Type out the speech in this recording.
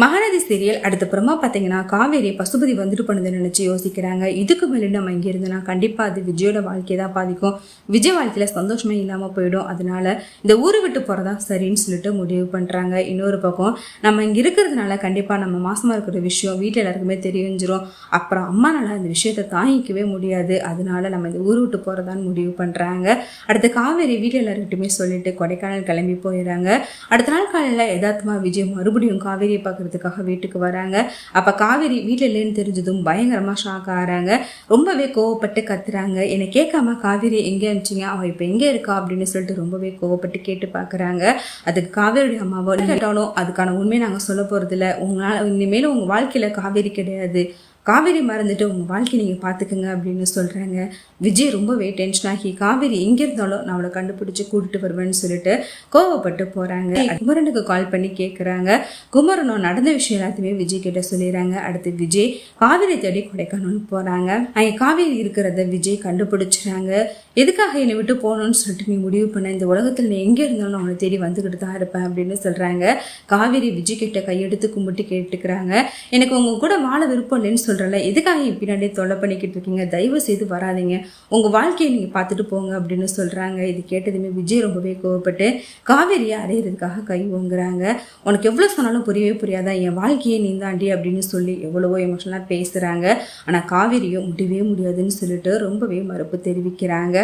Mahanadi serial அடுத்த புறமா பார்த்தீங்கன்னா காவேரி பசுபதி வந்துட்டு பண்ணுதுன்னு நினச்சி யோசிக்கிறாங்க. இதுக்கு மேலே நம்ம இங்கே இருந்தோம்னா கண்டிப்பாக அது விஜயோட வாழ்க்கையை தான் பாதிக்கும். விஜய் வாழ்க்கையில் சந்தோஷமே இல்லாமல் போயிடும். அதனால இந்த ஊரை விட்டு போகிறதா சரின்னு சொல்லிட்டு முடிவு பண்ணுறாங்க இன்னொரு பக்கம் நம்ம இங்கே இருக்கிறதுனால கண்டிப்பாக நம்ம மாசமாக இருக்கிற விஷயம் வீட்டில் எல்லாருக்குமே தெரிஞ்சிரும். அப்புறம் அம்மானால அந்த விஷயத்தை தாங்கிக்கவே முடியாது. அதனால நம்ம இந்த ஊரை விட்டு போகிறதான்னு முடிவு பண்ணுறாங்க அடுத்து காவேரி வீட்டில் எல்லாருக்கிட்டுமே சொல்லிட்டு கொடைக்கானல் கிளம்பி போயிடுறாங்க அடுத்த நாள் காலையில் எதார்த்தமாக விஜய் மறுபடியும் காவேரியை பார்க்கறதுக்காக வீட்டுக்கு வராங்க. அப்போ காவேரி வீட்டில் இல்லைன்னு தெரிஞ்சதும் பயங்கரமாக ஷாக் ஆகிறாங்க. ரொம்பவே கோவப்பட்டு கத்துறாங்க. என்னை கேட்காம காவேரி எங்கே அனுப்பிச்சிங்க? அவள் இப்போ எங்கே இருக்கா? அப்படின்னு சொல்லிட்டு ரொம்பவே கோவப்பட்டு கேட்டு பார்க்குறாங்க. அதுக்கு காவேரியுடைய அம்மாவோ கேட்டாலும் அதுக்கான உண்மையை நாங்கள் சொல்ல போகிறதில்ல உங்களால் இனிமேல் உங்கள் வாழ்க்கையில் காவேரி கிடையாது. காவேரி மறந்துட்டு உங்கள் வாழ்க்கையை நீங்கள் பார்த்துக்குங்க அப்படின்னு சொல்கிறாங்க விஜய் ரொம்பவே டென்ஷன் ஆகி காவேரி எங்கே இருந்தாலும் நான் அவளை கண்டுபிடிச்சி கூட்டிட்டு வருவேன்னு சொல்லிட்டு கோவப்பட்டு போகிறாங்க குமரனுக்கு கால் பண்ணி கேட்குறாங்க குமரனும் நடந்த விஷயம் எல்லாத்தையுமே விஜய் கிட்ட சொல்லிடுறாங்க. அடுத்து விஜய் காவேரி தேடி கொடைக்கானல்னு போகிறாங்க அங்கே காவேரி இருக்கிறத விஜய் கண்டுபிடிச்சிறாங்க. எதுக்காக என்னை விட்டு போகணும்னு சொல்லிட்டு நீ முடிவு பண்ண? இந்த உலகத்தில் நீ எங்கே இருந்தாலும் அவனை தேடி வந்துக்கிட்டு தான் இருப்பேன் அப்படின்னு சொல்கிறாங்க காவேரி விஜய் கிட்ட கையெடுத்து கும்பிட்டு கேட்டுக்கிறாங்க. எனக்கு உங்க கூட வாழ விருப்பம் இல்லைன்னு சொல்கிறல எதுக்காக என் பின்னாடியே தொல்லை பண்ணிக்கிட்டு இருக்கீங்க? தயவு செய்து வராதீங்க. உங்கள் வாழ்க்கையை நீங்கள் பார்த்துட்டு போங்க அப்படின்னு சொல்கிறாங்க இது கேட்டதுமே விஜய் ரொம்பவே கோவப்பட்டு காவேரியை அடையிறதுக்காக கை ஓங்குறாங்க? உனக்கு எவ்வளோ சொன்னாலும் புரியவே புரியாதா? என் வாழ்க்கையே நீ தாண்டி அப்படின்னு சொல்லி எவ்வளவோ எமோஷனலாக பேசுகிறாங்க ஆனால் காவேரியோ முடியவே முடியாதுன்னு சொல்லிட்டு ரொம்பவே மறுப்பு தெரிவிக்கிறாங்க.